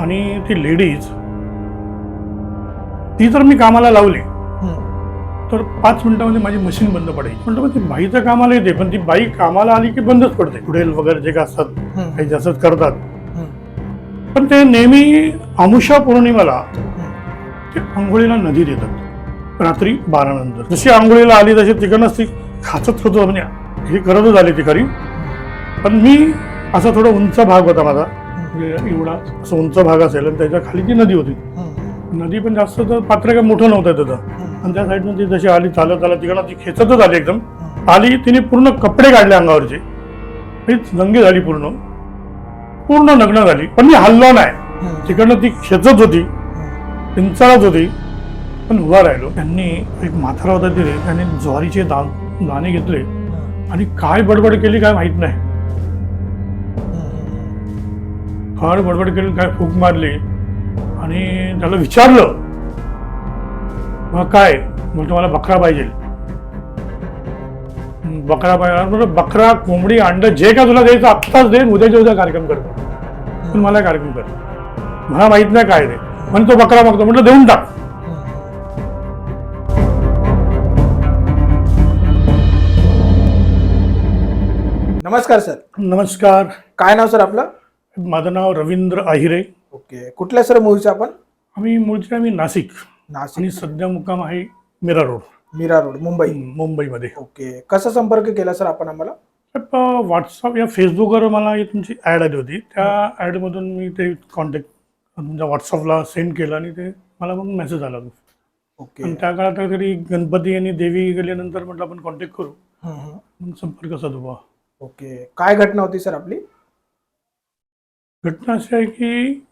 आणि ती लेडीज ती जर मी कामाला लावली तर पाच मिनिटामध्ये माझी मशीन बंद पडायची. म्हणतो मग ती बाई तर कामाला येते पण ती बाई कामाला आली की बंदच पडते. पुढेल वगैरे जे काय असतात काही जास्त करतात. पण ते नेहमी अमुषा पौर्णिमेला ते आंघोळीला नदी देतात. रात्री बारा नंतर जशी आंघोळीला आली तशी तिकडनंच ती खाचत होतो. म्हणजे हे करतच आली ती खरी. पण मी असा थोडा उंच भाग होता माझा. एवढा असं उंच भाग असेल आणि त्याच्याखाली ती नदी होती. नदी पण जास्त तर पात्र काय मोठं नव्हतं त्याचं. आणि त्या साईडनं ती जशी आली चालत आला तिकडनं ती खेचतच आली एकदम. आली तिने पूर्ण कपडे काढले अंगावरचे. हीच नंगी झाली पूर्ण. पूर्ण नग्न झाली. पण मी हल्लो नाही. तिकडनं ती खेचत होती. पिंचाळत होती. पण उभा राहिलो. त्यांनी एक म्हातारा होता तिथे. त्यांनी ज्वारीचे दान दाणे घेतले. आणि काय बडबड केली काय माहीत नाही. फार बडबड केली काय फूक मारली आणि त्याला विचारलं मग काय? म्हणतो मला बकरा पाहिजे. बकरा पाहिजे. बकरा कोंबडी अंड जे काय तुला द्यायचं आत्ताच दे उद्याच्या उद्या कार्यक्रम कर. पण मला कार्यक्रम कर. मला माहीत नाही काय ते. पण तो बकरा मागतो म्हटलं देऊन टाक. नमस्कार सर. नमस्कार. काय नाव सर आपलं? माझं नाव रवींद्र आहिरे. ओके. कुठल्या सर मूवीचं आपण? आम्ही मूळचे आम्ही नाशिक. आणि नाशिक सध्या मुक्काम आहे मीरा रोड. मीरा रोड मुंबई. मुंबईमध्ये. ओके. कसा संपर्क केला सर आपण आम्हाला? व्हॉट्सअप या फेसबुकवर मला तुमची ॲड आली होती. त्या ॲडमधून मी ते कॉन्टॅक्ट तुमच्या व्हॉट्सअपला सेंड केलं आणि ते मला मग मेसेज आला आणि ओके. त्या काळात काहीतरी गणपती आणि देवी गेल्यानंतर म्हटलं आपण कॉन्टॅक्ट करू. हम्म, हम्म. मग संपर्क साधू बा ओके. काय घटना होती सर आपली? घटना अशी आहे की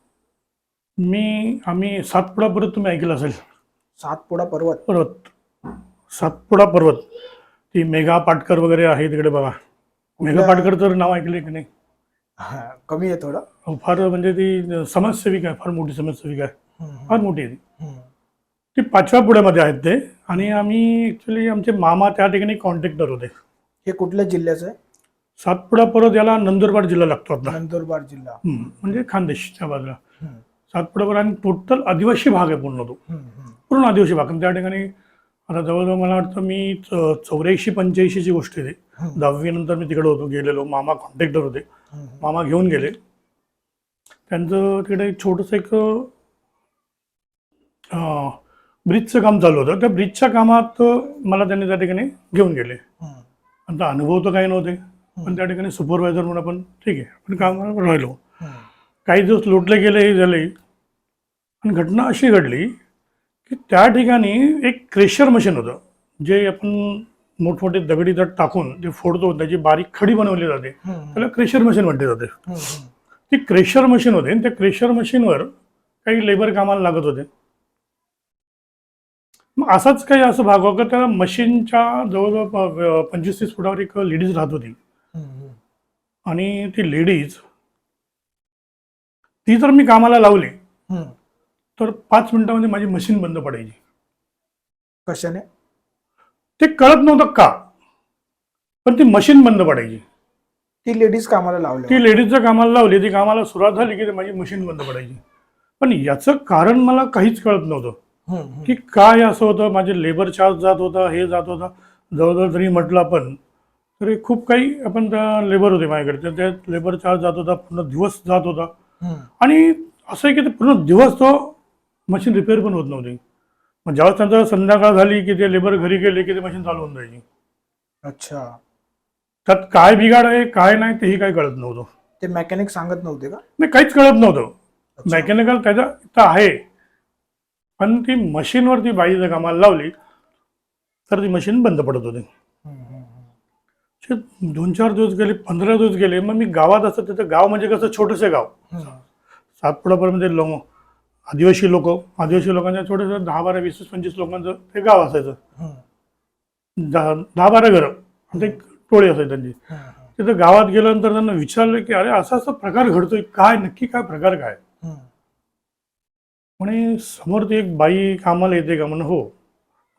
मी आम्ही सातपुडा पर्वत तुम्ही ऐकलं असेल. सातपुडा पर्वत. पर्वत. सातपुडा पर्वत. ती मेघा पाटकर वगैरे आहे तिकडे बघा. मेघा पाटकर तर नाव ऐकले की नाही? हा, कमी आहे थोडं. फार म्हणजे ती समाजसेविका आहे फार मोठी समाजसेविका आहे. फार मोठी आहे ती. ती पाचव्या पुढ्यामध्ये आहेत ते. आणि आम्ही ॲक्च्युली आमचे मामा त्या ठिकाणी कॉन्ट्रॅक्टर होते. हे कुठल्या जिल्ह्याचं आहे? सातपुडा पर्वत याला नंदुरबार जिल्हा लागतो आपला नंदुरबार जिल्हा. हम्म, म्हणजे खानदेशच्या बाजूला. हम्म, सातपुडा पर्वत आणि टोटल आदिवासी भाग आहे पूर्ण तो. हम्म, हम्म. पूर्ण आदिवासी भाग. आणि त्या ठिकाणी आता जवळजवळ मला वाटतं मी चौऱ्याऐंशी पंच्याऐंशीची गोष्ट आहे ती. हम्म, दहावी नंतर मी तिकडे होतो गेलेलो. मामा कॉन्ट्रॅक्टर होते. हम्म. मामा घेऊन गेले. त्यांचं तिकडे एक छोटंसं एक अं, ब्रिजचं काम चालू होतं. त्या ब्रिजच्या कामात मला त्यांनी त्या ठिकाणी घेऊन गेले. हम्म, आता अनुभव तर काही नव्हते. पण त्या ठिकाणी सुपरवायझर म्हणून आपण ठीक आहे आपण कामावर राहिलो. काही दिवस लोटले गेले हे झाले. आणि घटना अशी घडली की त्या ठिकाणी एक क्रेशर मशीन होतं जे आपण मोठमोठे दगडी दट टाकून जे फोडतो त्याची बारीक खडी बनवली जाते. त्याला क्रेशर मशीन म्हटले जाते. ती क्रेशर मशीन होते आणि त्या क्रेशर मशीनवर काही लेबर कामाला लागत होते. मग असाच काही असं भाग होता त्या मशीनच्या जवळजवळ पंचवीस तीस फुटावर एक लेडीज राहत होती. आणि ती लेडीज ती जर मी कामाला लावली. तर पाच मिनिटामध्ये माझी मशीन बंद पडायची. कशाने? ते कळत नव्हतं का? पण ती मशीन बंद पडायची. ती लेडीज कामाला लावली ती लेडीजच्या कामाला लावली ती कामाला सुरुवात झाली की ती माझी मशीन बंद पडायची. पण याचं कारण मला काहीच कळत नव्हतं. की काय असं होतं माझे लेबर चार्ज जात होता हे जात होता. जवळजवळ जरी म्हटलं आपण तरी खूप काही आपण त्या लेबर होते माझ्याकडे. तर त्या लेबर चार्ज जात होता पूर्ण दिवस जात होता. आणि असं आहे की ते पूर्ण दिवस तो मशीन रिपेअर पण होत नव्हती. मग ज्यावेळेस त्यांचं संध्याकाळ झाली की ते लेबर घरी गेले की ते मशीन चालू होऊन जायची. अच्छा. त्यात काय बिघाड आहे काय नाही तेही काही कळत नव्हतं. ते मेकॅनिक सांगत नव्हते का? नाही काहीच कळत नव्हतं. मेकॅनिकल त्याच्या इथं आहे. पण ती मशीनवरती बाई जर कामाला लावली तर ती मशीन बंद पडत होती हम्म, हम्म, हम्म. ते दोन चार दिवस गेले पंधरा दिवस गेले मग मी गावात असतं तिथं गाव म्हणजे कसं छोटंसं गाव. सातपुडापर्यंत लो आदिवासी लोक आदिवासी लोकांच्या छोटंसं दहा बारा वीस वीस पंचवीस लोकांचं ते गाव असायचं. दहा बारा घरं ते टोळी असायची त्यांची. तिथं गावात गेल्यानंतर त्यांना विचारलं की अरे असा असा प्रकार घडतोय काय नक्की काय प्रकार काय. म्हणे समोर ती एक बाई कामाला येते का? म्हणून हो.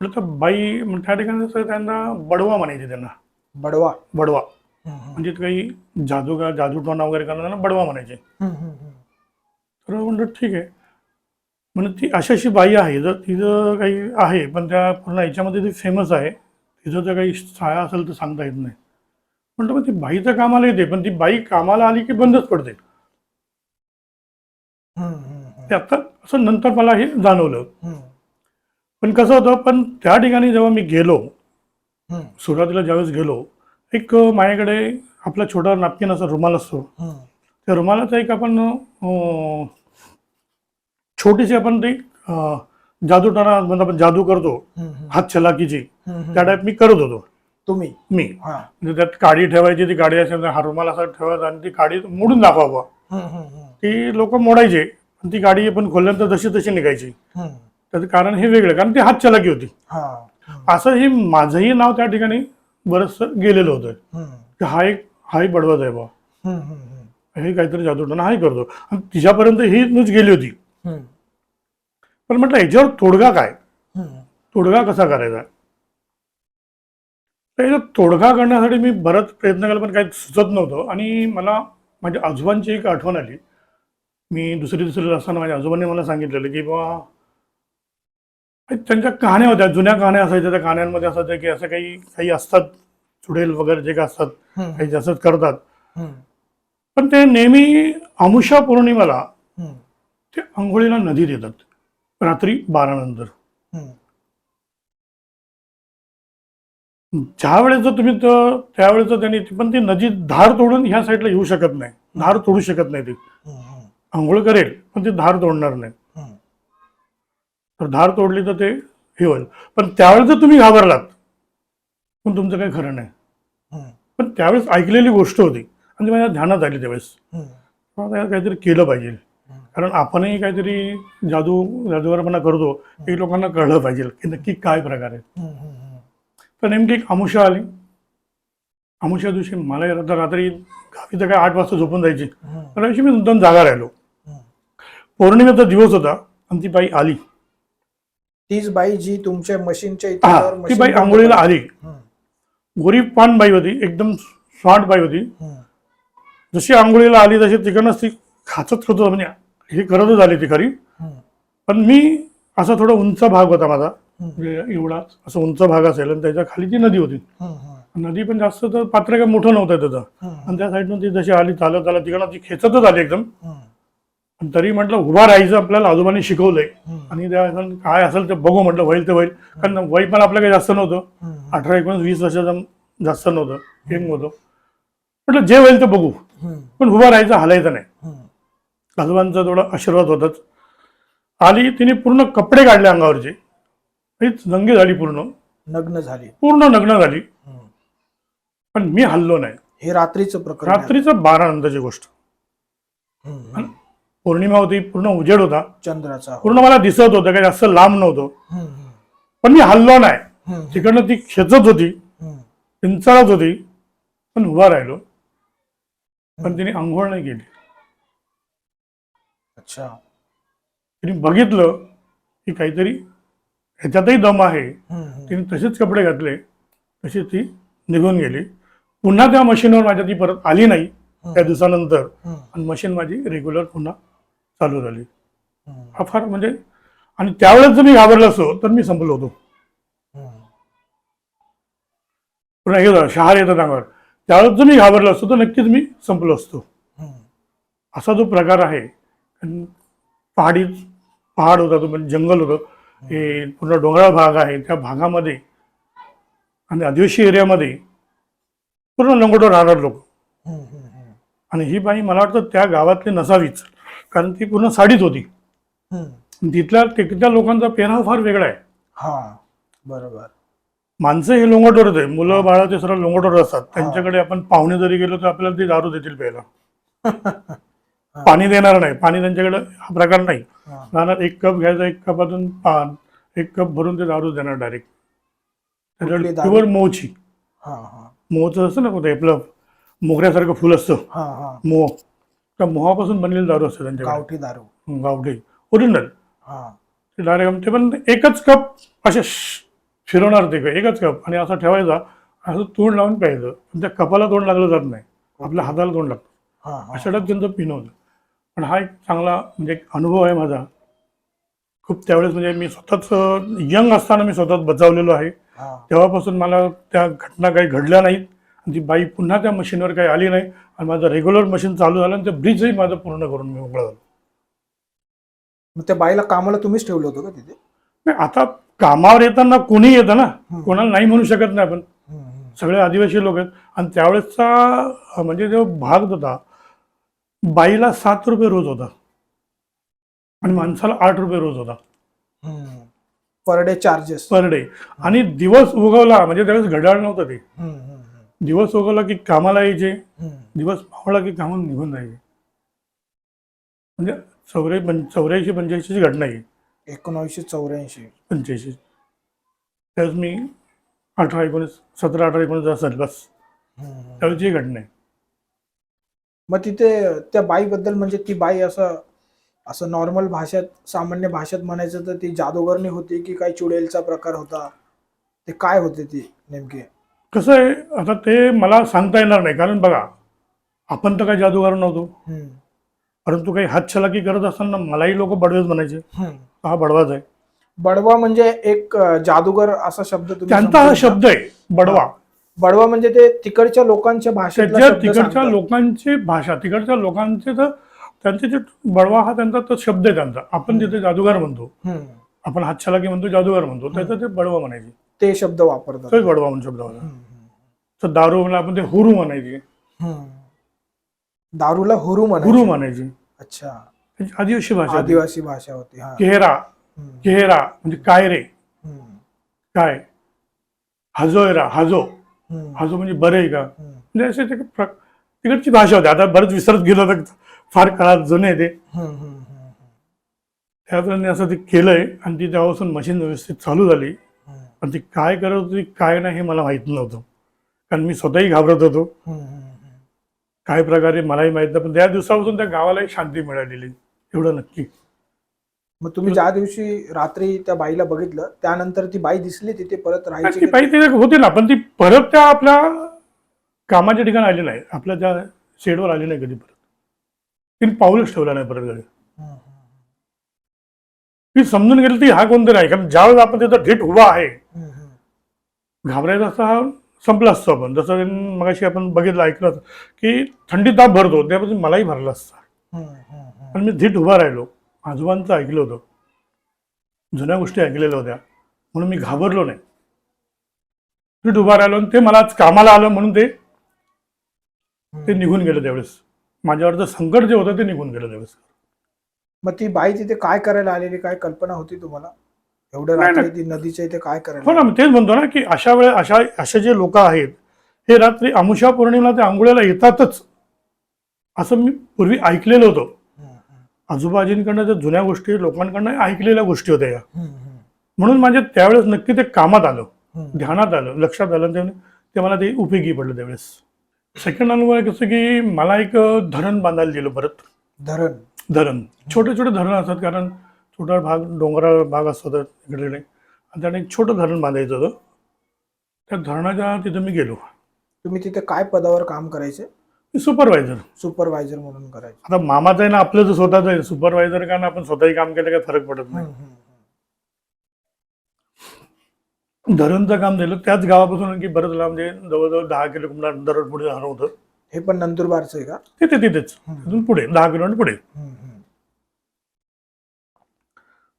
म्हटलं तर बाई त्या ठिकाणी असं त्यांना बडवा म्हणायचे त्यांना. बडवा. बडवा. म्हणजे काही जादू का जादूटोना वगैरे करणार त्यांना बडवा म्हणायचे. तर म्हणलं ठीक आहे. म्हणजे ती अशी अशी बाई आहे जर तिचं काही आहे पण त्या पूर्ण याच्यामध्ये ती फेमस आहे तिचं जर काही छाया असेल तर सांगता येत नाही. म्हटलं मग ती बाई तर कामाला येते पण ती बाई कामाला आली की बंदच पडते. ते आता असं नंतर मला हे जाणवलं. पण कसं होतं पण त्या ठिकाणी जेव्हा मी गेलो सुरुवातीला ज्यावेळेस गेलो एक माझ्याकडे आपला छोटा नापकिन असा रुमाल असतो. त्या रुमालाचा एक आपण छोटीशी आपण ती जादूटाना म्हणजे आपण जादू करतो हात हम्म, त्या टाईप मी करत होतो. तुम्ही? मी. म्हणजे त्यात काडी ठेवायची ती काडी असेल हा रुमाल असा ठेवायचा आणि ती काडी मोडून दाखवावं. ती लोक मोडायचे ती गाडी आपण खोलल्यानंतर जशी तशी निघायची. त्याचं कारण हे वेगळं कारण ती हात चलाकी होती. असं हे माझंही नाव त्या ठिकाणी बरंचसं गेलेलं होतं. की हा एक हाही बडवत आहे बा हे काहीतरी जादूटना हाही करतो. आणि तिच्यापर्यंत ही न्यूज गेली होती. पण म्हटलं याच्यावर तोडगा काय? तोडगा कसा करायचा? तर तोडगा करण्यासाठी मी बराच प्रयत्न केला पण काही सुचत नव्हतं. आणि मला माझ्या आजोबांची एक आठवण आली. मी दुसरी दुसरीला असताना माझ्या आजोबांनी मला सांगितलेलं की बाबा त्यांच्या कहाण्या होत्या जुन्या कहाण्या असायच्या त्या कहाण्यांमध्ये असायच्या की असं काही काही असतात चुडेल वगैरे जे काही असतात काही जास्तच करतात. पण ते नेहमी अमुषा पौर्णिमेला ते आंघोळीला नदी देतात रात्री बारा नंतर ज्या वेळेस जर तुम्ही तर त्यावेळेस त्यांनी पण ती नदी धार तोडून ह्या साईडला येऊ शकत नाही धार तोडू शकत नाही ती. आंघोळ करेल पण ती धार तोडणार नाही. तर धार तोडली तर ते हे होईल. पण त्यावेळेस जर तुम्ही घाबरलात पण तुमचं काही खरं नाही. पण त्यावेळेस ऐकलेली गोष्ट होती. आणि माझ्या ध्यानात आली त्यावेळेस. काहीतरी केलं पाहिजे. कारण आपणही काहीतरी जादू जादूवरपणा करतो. हे लोकांना कळलं पाहिजे की नक्की काय प्रकार आहे तर नेमकी एक अमुषा आली. अमुषा दिवशी मला आता रात्री गावी तर काय आठ वाजता झोपून जायची. त्या दिवशी मी दोन जागा राहिलो. पौर्णिमेचा दिवस होता आणि ती बाई आली. तीच बाई जी तुमच्या मशीनच्या इथे हा ती बाई आंघोळीला. आली. हम्म, गोरी पान बाई होती एकदम स्मार्ट बाई होती. जशी आंघोळीला आली तशी तिकडनंच ती खाचत होतं म्हणजे हे करतच आली ती खरी. पण मी असा थोडा उंच भाग होता माझा. म्हणजे एवढाच असं उंच भाग असेल आणि त्याच्याखाली ती नदी होती. नदी पण जास्त तर पात्र काय मोठं नव्हतं त्याचं आणि त्या साईडनं ती जशी आली चालत चालत तिकडनं ती खेचतच आली एकदम. पण तरी म्हटलं उभा राहायचं आपल्याला आजोबांनी शिकवलंय. आणि त्या काय असेल ते बघू म्हटलं होईल ते होईल. कारण वय पण आपलं काही जास्त नव्हतं. अठरा एकोणीस वीस वर्षाचं जास्त नव्हतं. यंग होतं. म्हटलं जे होईल ते बघू. पण उभा राहायचं हालायचं नाही. आजोबांचा थोडा आशीर्वाद होताच. आली तिने पूर्ण कपडे काढले अंगावरचे. नंगी झाली पूर्ण. नग्न झाली. पूर्ण नग्न झाली. पण मी हल्लो नाही. हे रात्रीचं प्रकरण. रात्रीचं बारा नंतरची गोष्ट. पौर्णिमा होती पूर्ण उजेड होता. चंद्राचा पूर्ण मला दिसत होतं काही जास्त लांब नव्हतं. पण मी हल्लो नाही. तिकडनं ती खेचत होती. पिंचाळत होती. पण उभा राहिलो. पण तिने आंघोळ नाही केली. अच्छा. तिने बघितलं की काहीतरी ह्याच्यातही दम आहे. तिने तसेच कपडे घातले. तशी ती निघून गेली. पुन्हा त्या मशीनवर माझ्या ती परत आली नाही. त्या दिवसानंतर. आणि मशीन माझी रेग्युलर पुन्हा चालू झाली. हा फार म्हणजे आणि त्यावेळेस जर मी घाबरलो असतो तर मी संपलो होतो. पुन्हा हे शहार येतात अंगावर. त्यावेळेस जर मी घाबरलो असतो तर नक्कीच मी संपलो असतो. असा जो प्रकार आहे पहाडी पहाड होता तो म्हणजे जंगल होतं. हे पूर्ण डोंगराळ भाग आहे. त्या भागामध्ये आणि आदिवासी एरियामध्ये पूर्ण लंगोटवर राहणार लोक. आणि ही बाई मला वाटतं त्या गावातली नसावीच. कारण ती पूर्ण साडीत होती. तिथल्या तिथल्या लोकांचा पेहराव फार वेगळा आहे. हा बरोबर. माणसं हे लोंगटवर होते मुलं बाळा ते सर्व लोंगटवर असतात. त्यांच्याकडे आपण पाहुणे जरी गेलो तर आपल्याला ते दारू देतील प्यायला. पाणी देणार नाही. पाणी त्यांच्याकडे हा प्रकार नाही. राहणार एक कप घ्यायचा एक कपातून पान एक कप भरून ते दारू देणार डायरेक्ट त्याच्याकडे? प्युअर मोची. मोहचं असतं ना ते आपलं मोगऱ्यासारखं फुल असतं. मोह त्या मोहापासून बनलेली दारू असते त्यांच्याकडे. गावठी दारू. गावठी. ओरिजिनल हा. ते डायरेक्ट ते पण एकच कप असे श- फिरवणार ते एकच कप आणि असा ठेवायचा असं तोंड लावून प्यायचं. पण त्या कपाला तोंड लागलं जात नाही. आपल्या हाताला तोंड लागतं. हा हा. अशा टाईप त्यांचं पिणं होतं. पण हा एक चांगला म्हणजे एक अनुभव आहे माझा. खूप त्यावेळेस म्हणजे मी स्वतःच यंग असताना मी स्वतःच बचावलेलो आहे. हा. तेव्हापासून मला त्या घटना काही घडल्या नाहीत. ती बाई पुन्हा त्या मशीनवर काही आली नाही आणि माझं रेग्युलर मशीन चालू झालं आणि ते ब्रिजही माझं पूर्ण करून मी मोकळा झालो. मग त्या बाईला कामाला तुम्हीच ठेवलं होतं का तिथे? नाही आता कामावर येताना कोणी येतं ना. कोणाला नाही म्हणू शकत नाही आपण. सगळे आदिवासी लोक आहेत आणि त्यावेळेसचा म्हणजे जो भाग होता बाईला सात रुपये रोज होता आणि माणसाला आठ रुपये रोज होता. Per day charges per day आणि दिवस उगवला म्हणजे त्यावेळेस घड्याळ नव्हतं ते. दिवस उगवला की कामाला यायचे दिवस मावळला की कामाला निघून जायचे. म्हणजे चौऱ्या चौऱ्याऐंशी पंच्याऐंशीची घटना आहे. एकोणीसशे चौऱ्याऐंशी. पंच्याऐंशी. त्यावेळेस मी अठरा एकोणीस सतरा अठरा एकोणीस असेल बस त्यावेळेची घटना आहे. मग तिथे त्या बाईबद्दल म्हणजे ती बाई असं असं नॉर्मल भाषेत सामान्य भाषेत म्हणायचं तर ती जादूगरणी होती की काही चुडेलचा प्रकार होता? ते काय होते ती नेमके? कसं आहे आता ते मला सांगता येणार नाही कारण बघा आपण तर काही जादूगार नव्हतो. परंतु काही हातछलाकी करत असताना मलाही लोक बडवेच म्हणायचे. हा बडवाच आहे बडवा म्हणजे एक जादूगर असा शब्द त्यांचा हा. शब्द आहे बडवा बडवा म्हणजे ते तिकडच्या लोकांच्या शब्द तिकडच्या. लोकांची भाषा तिकडच्या लोकांचे तर त्यांचे जे बडवा हा त्यांचा तो शब्द आहे त्यांचा आपण तिथे जादूगार म्हणतो. आपण हातछलाकी म्हणतो जादूगार म्हणतो त्याचं ते बडवा म्हणायचे ते शब्द वापरतात तोच बडवा म्हणून शब्द होता. तर दारू म्हणून आपण ते हुरू म्हणायचे हम्म. दारूला हुरू म्हणायचे. हुरू म्हणायचे अच्छा त्यांची आदिवासी भाषा होती. आदिवासी भाषा होती हा केहरा हम्म. केहरा म्हणजे काय रे हम्म. काय हाजोयरा हाजो हम्म. हाजो म्हणजे बरे आहे का हम्म. म्हणजे असे ते प्र- तिकडची भाषा होती आता बरंच विसरत गेलो तर फार काळात जुने आहे ते हम्म. हम्म. हम्म. त्याप्रमाणे असं ते केलंय आणि ती तेव्हापासून मशीन व्यवस्थित चालू झाली. पण ती काय करत होती काय नाही हे मला माहीत नव्हतं. कारण मी स्वतःही घाबरत होतो. काय प्रकारे मलाही माहीत नाही पण त्या दिवसापासून त्या गावालाही शांती मिळालेली. एवढं नक्की. मग तुम्ही ज्या दिवशी रात्री त्या बाईला बघितलं त्यानंतर ती बाई दिसली तिथे परत राहायची ती बाई तिथे होती ना पण ती परत त्या आपल्या कामाच्या ठिकाणी आली नाही. आपल्या त्या शेडवर आली नाही कधी परत. तिने पाऊलच ठेवला नाही परत कधी ती समजून गेली ती हा कोणतरी आहे. कारण ज्यावेळेस आपण तिथं ढीट उभा आहे. घाबरायचा असता हा संपला असतो आपण. जसं मगाशी आपण बघितलं ऐकलं की थंडी ताप भरतो त्यापासून मलाही भरला असता. पण मी धीट उभा राहिलो. आजोबांचं ऐकलं होतं. जुन्या गोष्टी ऐकलेल्या होत्या. म्हणून मी घाबरलो नाही. धीट उभा राहिलो आणि ते मला आज कामाला आलं म्हणून ते ते निघून गेलं त्यावेळेस. माझ्यावरचं संकट जे होतं ते निघून गेलं त्यावेळेस. मग ती बाई तिथे काय करायला आलेली काय कल्पना होती तुम्हाला? रात्री ती नदीच्या इथे काय करायला हो ना तेच म्हणतो ना की अशा वेळे अशा असे जे लोक आहेत हे रात्री अमुषा पौर्णिमेला ते आंघोळ्याला येतातच. असं मी पूर्वी ऐकलेलं होतं. आजूबाजूंकडनं ज्या जुन्या गोष्टी लोकांकडनं ऐकलेल्या गोष्टी होत्या या. म्हणून माझ्या त्यावेळेस नक्की ते कामात आलं. ध्यानात आलं लक्षात आलं ते ते मला ते उपयोगी पडलं त्यावेळेस. सेकंड अनुभव कसं की मला एक धरण बांधायला दिलं परत. धरण. धरण. छोटे छोटे धरण असतात कारण छोटा भाग डोंगराळ भाग असतो तर इकडे तिकडे आणि त्याने एक छोटं धरण बांधायचं होतं. त्या धरणाच्या तिथं मी गेलो. तुम्ही तिथे काय पदावर काम करायचे? मी सुपरवायझर. सुपरवायझर म्हणून करायचे. आता मामाचं आहे ना आपलं तर स्वतःच आहे. सुपरवायझर कारण आपण स्वतःही काम केलं काही फरक पडत नाही. धरणचं काम दिलं त्याच गावापासून आणखी बरंच लांब म्हणजे जवळजवळ दहा किलोमीटर दरड पुढे धरण होतं. हे पण नंदुरबारचं आहे का तिथे तिथेच. तिथून पुढे दहा किलोमीटर पुढे.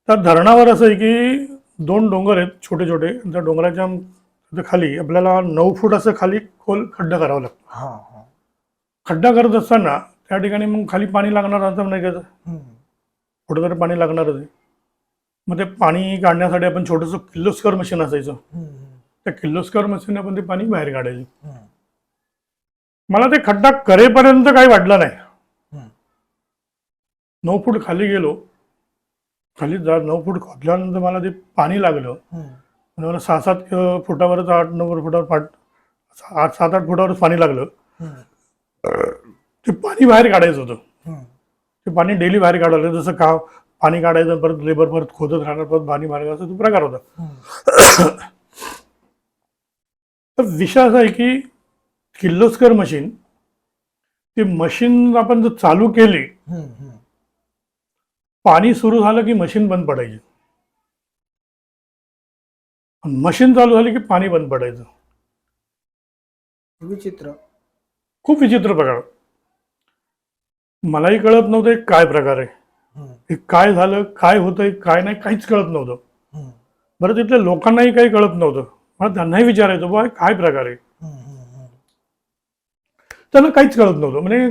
त्या धरणावर असं आहे की दोन डोंगर आहेत छोटे छोटे त्या डोंगराच्या खाली आपल्याला नऊ फूट असं खाली खोल खड्डा करावा लागतो खड्डा करत असताना त्या ठिकाणी मग खाली पाणी लागणार असं नाही का हम्म. कुठं तरी पाणी लागणारच आहे मग ते पाणी काढण्यासाठी आपण छोटंसं किर्लोस्कर मशीन असायचं. त्या किर्लोस्कर मशीन आपण ते पाणी बाहेर काढायचं. मला ते खड्डा करेपर्यंत काही वाटलं नाही. नऊ फूट खाली गेलो खाली जा नऊ फूट खोदल्यानंतर मला ते पाणी लागलं. आणि मला सहा सात फुटावरच आठ नऊ फुटावर पाठ आठ सात आठ फुटावरच पाणी लागलं. ते पाणी बाहेर काढायचं होतं. ते पाणी डेली बाहेर काढावं लागलं जसं का पाणी काढायचं परत लेबर परत खोदत राहणार परत पाणी बाहेर काढायचं तो प्रकार होता. तर विषय असा आहे की किर्लोस्कर मशीन ती मशीन आपण जर चालू केली. पाणी सुरू झालं की मशीन बंद पडायची. मशीन चालू झाली की पाणी बंद पडायचं. विचित्र. खूप विचित्र प्रकार. मलाही कळत नव्हतं काय प्रकार आहे. हे काय झालं काय होतंय काय नाही काहीच कळत नव्हतं. बरं तिथल्या लोकांनाही काही कळत नव्हतं. मला त्यांनाही विचारायचं हे काय प्रकार आहे? त्यांना काहीच कळत नव्हतं. म्हणजे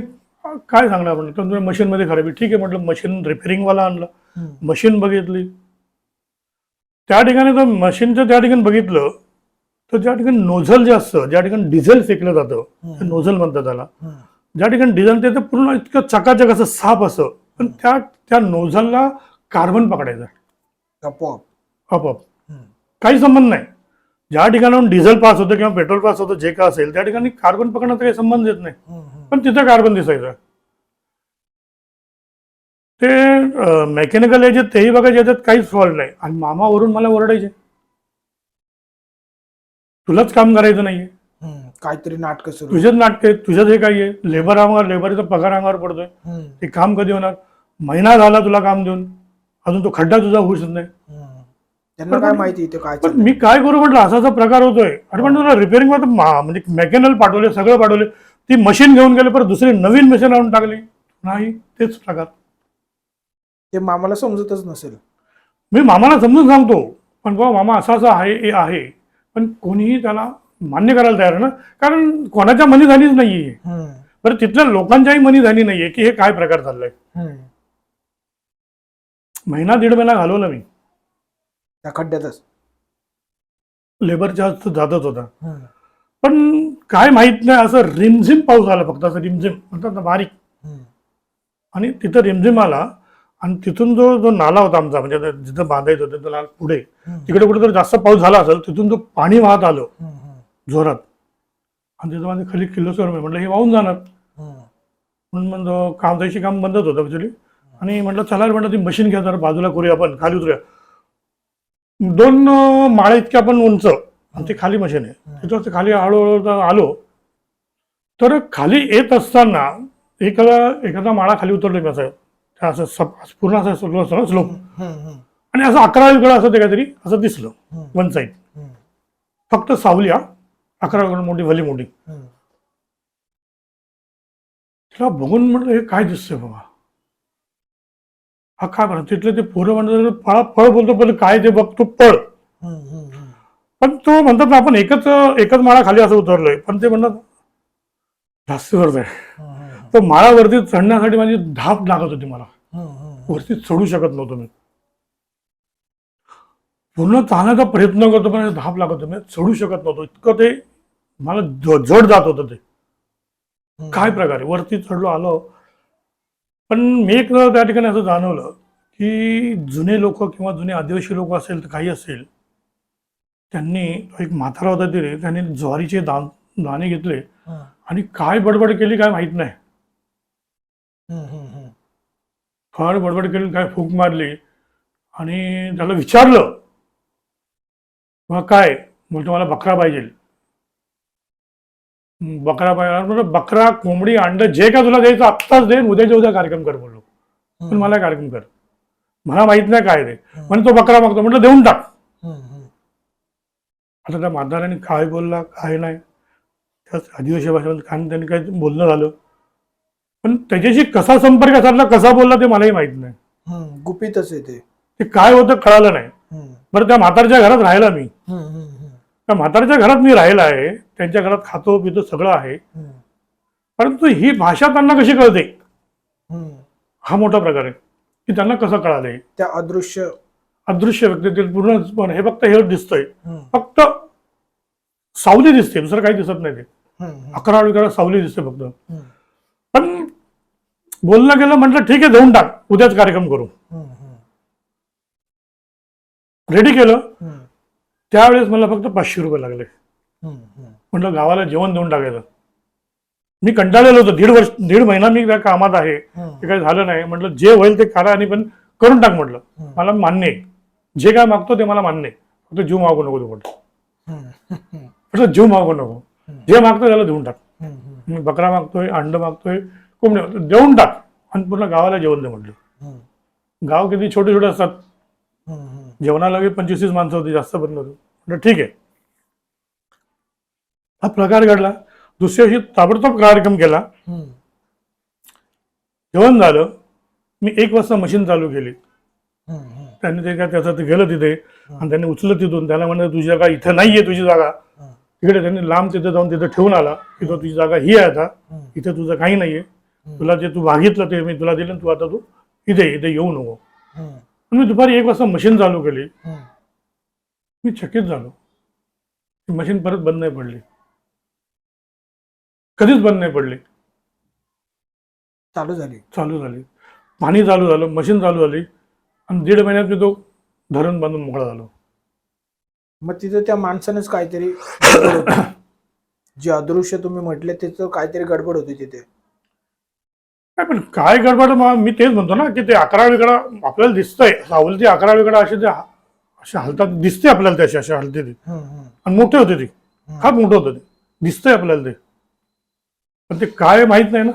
काय सांगणार आपण? तुम्ही मशीनमध्ये खराबी ठीक आहे म्हटलं मशीन रिपेअरिंगवाला आणलं. मशीन बघितली. त्या ठिकाणी तर मशीनचं त्या ठिकाणी बघितलं तर ज्या ठिकाणी नोझल जे असतं ज्या ठिकाणी डिझेल फेकलं जातं नोझल म्हणतात त्याला. ज्या ठिकाणी डिझेल ते पूर्ण इतकं चकाचक असं साफ असं पण त्या त्या नोझलला कार्बन पकडायचं. आपोआप. आपोआप. काही संबंध नाही. ज्या ठिकाणाहून डिझेल पास होतं किंवा पेट्रोल पास होतं जे का असेल त्या ठिकाणी कार्बन पकडण्याचा काही संबंध येत नाही. पण तिथे कार्बन दिसायचं. ते मेकॅनिकल याच्यात तेही बघायचे याच्यात काहीच फॉल्ट नाही. आणि मामावरून मला ओरडायचे. तुलाच काम करायचं नाहीये. काहीतरी नाटक सुरू. तुझेच नाटक आहे तुझ्याच हे काही आहे लेबर अंगावर लेबरचा पगार अंगावर पडतोय. ते काम कधी होणार? महिना झाला तुला काम देऊन. अजून तो खड्डा तुझा होऊ शकत नाही. त्यांना काय माहिती इथे काय पण? मी काय करू म्हटलं असा प्रकार होतोय. आणि पण तुला रिपेअरिंग म्हणजे मेकॅनिकल पाठवले सगळं पाठवले. ती मशीन घेऊन गेले परत दुसरी नवीन मशीन आणून टाकली. नाही तेच प्रकार. ते मामाला समजतच नसेल. मी मामाला समजून सांगतो. पण बाबा मामा असं असं आहे हे आहे. पण कोणीही त्याला मान्य करायला तयार ना? कारण कोणाच्या मनी झालीच नाहीये. बरं तिथल्या लोकांच्याही मनी झाली नाहीये की हे काय प्रकार चाललाय. महिना दीड महिना घालवला मी. त्या खड्ड्यातच. लेबरच्या जातच होता. हम्म, पण काय माहीत नाही असं रिमझिम पाऊस आला फक्त असं रिमझिम म्हणतात ना बारीक. हम्म, आणि तिथं रिमझिम आला आणि तिथून जो जो नाला होता आमचा म्हणजे आता जिथं बांधायचं होतं तो नाला पुढे हम्म, तिकडे कुठे जर जास्त पाऊस झाला असेल तिथून जो पाणी वाहत आलं हम्म, हम्म, जोरात. आणि तिथं माझे खाली किल्लोस्वर मी म्हटलं हे वाहून जाणार. हम्म, म्हणून म्हणतो काम त्याशी काम बंदच होतं ॲक्च्युली आणि म्हटलं चला रे म्हटलं ती मशीन घ्या जरा बाजूला करूया आपण खाली उतरूया. दोन अं, माळे इतके आपण उंच आणि ती खाली मशीन आहे. तिथं खाली हळूहळू आलो तर खाली येत असताना एखादा एखादा माळा खाली उतरलो असं असं पूर्ण असं स्लोप आणि असं अकरा वेळा असं ते काहीतरी असं दिसलं वन साईड फक्त सावली हा. अकरा वेळा मोठी भली मोठी. तिला बघून म्हटलं हे काय दिसतंय बाबा? हा काय म्हणत तिथले ते पोरं म्हणतात पळा पळ बोलतो पण काय ते बघ तू पळ. पण तो म्हणतात ना आपण एकच एकच माळा खाली असं उतरलोय. पण ते म्हणतात जास्त करत आहे. हम्म, हम्म, तो माळावरती चढण्यासाठी माझी धाप लागत होती मला. वरती चढू शकत नव्हतो मी. पूर्ण चालण्याचा प्रयत्न करतो पण धाप लागत होती. मी चढू शकत नव्हतो. इतकं ते मला जड जात होतं ते. काय प्रकारे? वरती चढलो आलो. पण मी एक त्या ठिकाणी असं जाणवलं की जुने लोक किंवा जुने आदिवासी लोक असेल तर काही असेल त्यांनी एक म्हातारा होता तिथे त्यांनी ज्वारीचे दान दाणे घेतले आणि काय बडबड केली काय माहीत नाही. फार बडबड केली काय फूक मारली आणि त्याला विचारलं मग काय? बोलतो मला बकरा पाहिजे. बकरा पाहिजे बकरा कोंबडी अंड जे काय तुला द्यायचं आत्ताच दे उद्याच्या उद्या कार्यक्रम कर बोललो. पण मला कार्यक्रम कर. मला माहीत नाही काय ते म्हणजे तो बकरा मागतो. म्हटलं देऊन टाक. आता त्या म्हाताऱ्याने काय बोलला काय नाही. त्याच आदिवासी भाषेमध्ये काय त्यांनी काय बोलणं झालं. पण त्याच्याशी कसा संपर्क साधला कसा बोलला ते मलाही माहीत नाही. गुपितच आहे ते. काय होतं कळालं नाही. बरं त्या म्हातारच्या घरात राहिला मी. त्या म्हातारच्या घरात मी राहिला आहे त्यांच्या घरात खातो पितो सगळं आहे. परंतु ही भाषा त्यांना कशी कळते. हा मोठा प्रकार आहे. की त्यांना कसं कळालंय त्या अदृश्य अदृश्य व्यक्ती ते पूर्ण पण हे फक्त हे दिसतंय. फक्त सावली दिसते दुसरं काही दिसत नाही ते. अकरा विकरा सावली दिसते फक्त. पण बोलणं गेलं म्हटलं ठीक आहे देऊन टाक. उद्याच कार्यक्रम करू. रेडी केलं? त्यावेळेस मला फक्त पाचशे रुपये लागले. म्हटलं गावाला जेवण देऊन टाकायचं. मी कंटाळलेलो होतो. दीड वर्ष दीड महिना मी त्या कामात आहे. ते काही झालं नाही. म्हटलं जे होईल ते करा आणि पण करून टाक म्हटलं. मला मान्य आहे. जे काय मागतो ते मला मान्य आहे. फक्त जीव मागू नको तू म्हटलं. म्हटलं जीव मागू नको. जे मागतो त्याला देऊन टाक. मी बकरा मागतोय अंड मागतोय कोंबडी देऊन टाक. आणि पूर्ण गावाला जेवण दे म्हटलं. गाव किती छोटे छोटे असतात. जेवणाला काही पंचवीस तीस माणसं होती जास्त पण नव्हती म्हटलं ठीक आहे. हा प्रकार घडला. दुसऱ्या दिवशी ताबडतोब कार्यक्रम केला. जेवण झालं. मी एक वाजता मशीन चालू केली. त्यांनी ते काय त्याचं ते गेलं तिथे. आणि त्यांनी उचललं तिथून. त्याला म्हणलं तुझी जागा इथं नाहीये तुझी जागा. तिकडे त्यांनी लांब तिथे जाऊन तिथे ठेवून आला. की तो तुझी जागा ही आहे आता. इथे तुझं काही नाहीये. तुला जे तू मागितलं ते मी तुला दिलं तू आता तू इथे इथे येऊ नको. मी दुपारी एक वाजता मशीन चालू केली. मी चकित झालो. मशीन परत बंद नाही पडली. कधीच बंद नाही पडली. चालू झाली. चालू झाली. पाणी चालू झालं मशीन चालू झाली. आणि दीड महिन्यात मी तो धरण बांधून मोकळा झालो. मग तिथे त्या माणसानेच काहीतरी. जे अदृश्य तुम्ही म्हटले त्याचं काहीतरी गडबड होती तिथे. काय पण काय गडबड मी तेच म्हणतो ना की ते अकरा वेगळा आपल्याला दिसतंय. सावलती अकरा वेगळा असे ते असे हलतात दिसते आपल्याला ते असे हलते ते. आणि मोठे होते ते. फार मोठं होतं ते. दिसतंय आपल्याला ते. पण ते काय माहीत नाही ना.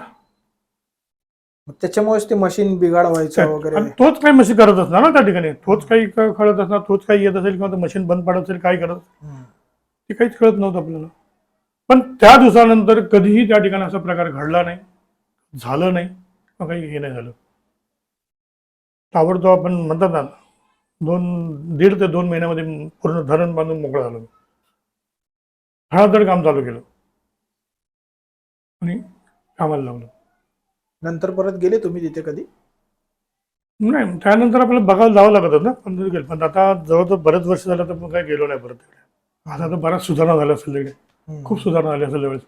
त्याच्यामुळेच ते मशीन बिघाड व्हायचं वगैरे. आणि तोच काही मशीन करत असणार ना त्या ठिकाणी. तोच काही क- कळत असणार तोच काही येत असेल किंवा मशीन बंद पडत असेल काय करत हम्म. ते काहीच कळत नव्हतं आपल्याला. पण त्या दिवसानंतर कधीही त्या ठिकाणी असा प्रकार घडला नाही. झालं नाही किंवा काही हे नाही झालं. ताबडतोब आपण म्हणतात ना दोन दीड ते दोन महिन्यामध्ये पूर्ण धरण बांधून मोकळं झालो धडाधड काम चालू केलं. आणि कामाला लागलो. नंतर परत गेले तुम्ही तिथे कधी? नाही त्यानंतर आपल्याला बघायला जावं लागत होतं ना पण गेलो. पण आता जवळजवळ बरेच वर्ष झालं तर मग काही गेलो नाही परत तिकडे. आता तर बऱ्याच सुधारणा झाल्या असेल तिकडे. खूप सुधारणा झाली असेल त्यावेळेस.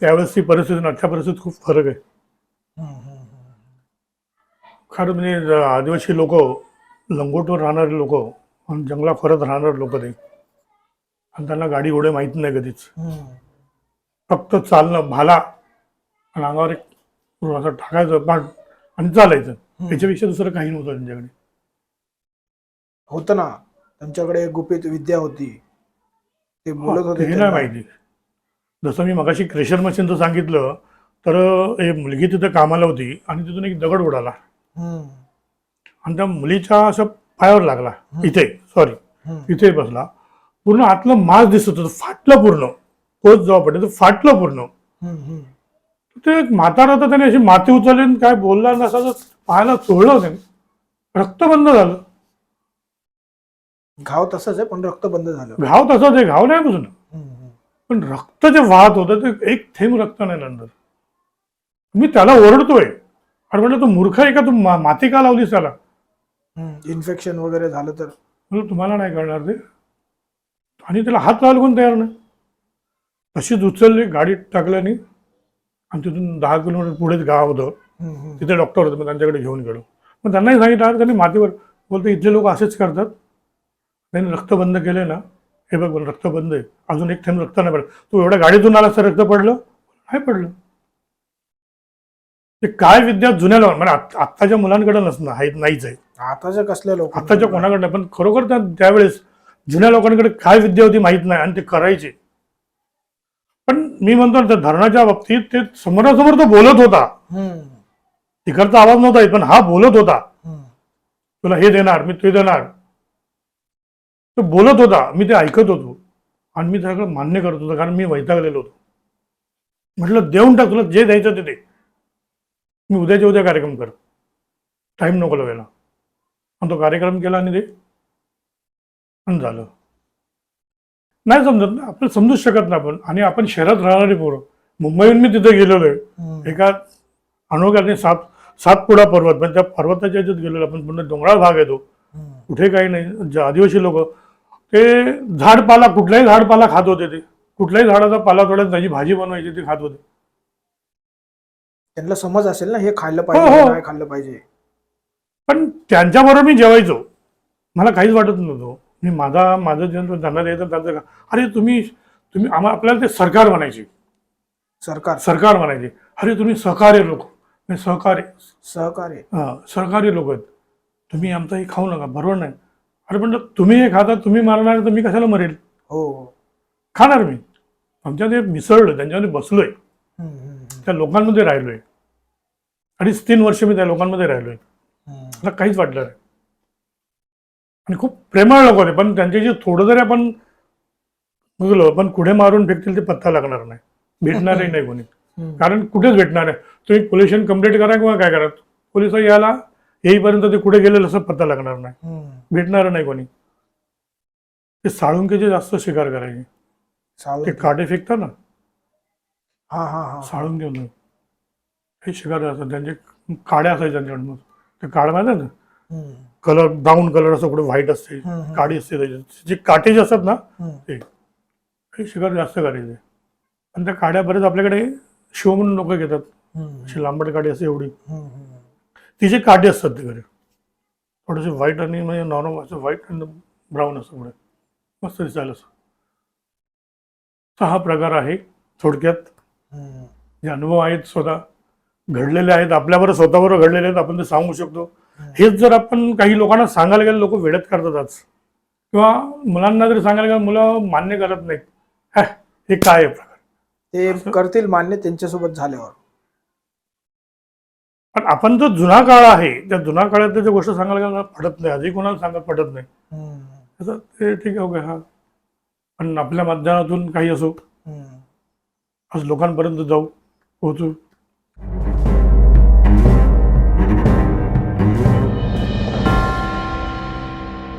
त्यावेळेसची परिस्थिती आणि आजच्या परिस्थितीत खूप फरक आहे. खरं म्हणजे आदिवासी लोक लंगोटवर राहणारे लोक आणि जंगला खोऱ्यात राहणारे लोक ते. आणि त्यांना गाडी घोडे माहीत नाही कधीच. फक्त चालणं भाला आणि अंगावर एक असं टाकायचं पाठ आणि चालायचं. त्याच्यापेक्षा दुसरं काही नव्हतं त्यांच्याकडे. होतं ना. त्यांच्याकडे गुपित विद्या होती. ते बोलत होते हे नाही. माहिती. जसं मी मगाशी क्रेशर मशीनचं सांगितलं तर एक मुलगी तिथं कामाला होती आणि तिथून एक दगड उडाला. आणि त्या मुलीच्या असं पायावर लागला. इथे सॉरी. इथे बसला. पूर्ण आतलं मास दिसत होतं. फाटलं पूर्ण. पोच जेव्हा पडले तर फाटलं पूर्ण. ते एक म्हातारा होता त्याने अशी माती उचलली काय बोलला नसा तर पायाला चोळलं त्याने. रक्त बंद झालं. घाव तसंच आहे पण रक्त बंद झालं. घाव तसंच आहे. घाव नाही हम्म. पण रक्त जे वाहत होतं ते एक थेंब रक्त नाही नंतर. मी त्याला ओरडतोय. आणि म्हटलं तू मूर्ख आहे का? तू मा- माती का लावलीस त्याला. इन्फेक्शन वगैरे झालं तर. म्हणलं तुम्हाला नाही कळणार ते. आणि त्याला हात लावायला कोण तयार नाही. तशीच उचलली गाडीत टाकल्याने. आणि तिथून दहा किलोमीटर पुढेच गाव होतं. तिथे डॉक्टर होते मग त्यांच्याकडे घेऊन गेलो. मग त्यांनाही सांगितलं "अरे, त्यांनी मातीवर बोलतो इथले लोक असेच करतात. त्यांनी रक्त बंद केले ना हे बघ बोल, रक्त बंद आहे. अजून एक थेंब रक्त नाही पडलं. तू एवढ्या गाडीतून आला तर रक्त पडलं? नाही पडलं. ते काय विद्या जुन्या लोक म्हणजे आत- आत्ताच्या मुलांकडे नसणं आहे नाहीच आहे. आताच्या कसल्या लोक आत्ताच्या कोणाकडे? पण खरोखर त्या त्यावेळेस जुन्या लोकांकडे काय विद्या होती माहीत नाही आणि ते करायचे. पण मी म्हणतो ना, त्या धरणाच्या बाबतीत ते समोरासमोर तो बोलत होता. तिकडचा आवाज नव्हता पण हा बोलत होता. तुला हे देणार मी ते देणार. तो बोलत होता मी ते ऐकत होतो. आणि मी सगळं मान्य करत होतो कारण मी वैतागलेलो होतो. म्हटलं देऊन टाक तुला जे द्यायचं ते दे. मी उद्याच्या उद्या कार्यक्रम कर. टाईम नको लावायला. आणि तो कार्यक्रम केला आणि ते आणि झालं. नाही समजत ना आपण समजूच शकत नाही आपण. आणि आपण शहरात राहणारी पोरं मुंबईहून मी तिथे गेलेलो आहे. एका अनोख्याने सात सातपुडा पर्वत म्हणजे त्या पर्वताच्या ह्याच्यात गेलेलो आपण. पूर्ण डोंगराळ भाग आहे तो. कुठे काही नाही. जे आदिवासी लोक ते झाडपाला कुठलाही झाडपाला खात होते ते. कुठल्याही झाडाचा पाला तोड्यात त्याची भाजी बनवायची ते खात होते. त्यांना समज असेल ना हे खाल्लं हो, पाहिजे हो. नाही खाल्लं पाहिजे. पण त्यांच्याबरोबर मी जेवायचो. मला काहीच वाटत नव्हतं. मी माझा माझं जेवण त्यांना द्यायचं त्यांचं खा. अरे तुम्ही तुम्ही आम्हाला आपल्याला ते सरकार म्हणायचे. सरकार. सरकार म्हणायचे. अरे तुम्ही सहकार्य लोक. मी सहकार्य. सहकार्य. हा सहकारी लोक आहेत. तुम्ही आमचं हे खाऊ नका. बरोबर नाही. अरे म्हणलं तुम्ही हे खाता तुम्ही मारणार तर मी कशाला मरेल? हो. खाणार मी. आमच्या ते मिसळलं त्यांच्यामध्ये बसलोय. त्या लोकांमध्ये राहिलोय. अडीच तीन वर्ष मी त्या लोकांमध्ये राहिलोय. मला काहीच वाटलं नाही. आणि खूप प्रेमळ लोक होते पण त्यांचे जे थोडं जरी आपण बघलो पण कुठे मारून फेकतील ते पत्ता लागणार नाही. भेटणारही नाही कोणी. कारण कुठेच भेटणार आहे तुम्ही पोल्युशन कंप्लीट करा किंवा काय करा? पोलीस याला येईपर्यंत ते कुठे गेलेलं असं पत्ता लागणार नाही. भेटणार नाही कोणी. ते साळुंकेचे जास्त शिकार करायचे. ते. काटे फेकतात ना. हा हा हा. साळून घेऊन हे शिकार असतात. त्यांचे काड्या असायच्या त्यांच्याकडून. ते काड माहिती ना. कलर ब्राऊन कलर असं कुठे व्हाईट असते. काडी असते त्याच्यात जे काटे जे असतात ना हम्म. हे शिकार जास्त करायचे. आणि त्या काड्या बरेच आपल्याकडे शो म्हणून लोक घेतात. अशी लांबट काडी असते एवढी. तिचे काटे असतात तिकडे. थोडेसे व्हाईट आणि म्हणजे नॉर्मल असं व्हाईट आणि ब्राऊन असं पुढे. मस्त दिसायला असं. हा प्रकार आहे थोडक्यात. जे अनुभव आहेत स्वतः घडलेले आहेत आपल्याबरोबर स्वतःबरोबर घडलेले आहेत आपण ते सांगू शकतो. हेच जर आपण काही लोकांना सांगायला गेलं लोक वेळत करतात आज. किंवा मुलांना जरी सांगायला गेलं मुलं मान्य करत नाही "हॅ, काय आहे प्रकार? ते करतील मान्य त्यांच्यासोबत झाल्यावर. पण आपण जो जुना काळ आहे त्या जुना काळात त्याची गोष्ट सांगायला पडत नाही. आधी कोणाला सांगत पडत नाही. ते ठीक आहे ओके हा. पण आपल्या माध्यमातून काही असो. आज लोकांपर्यंत जाऊ पोहोचू.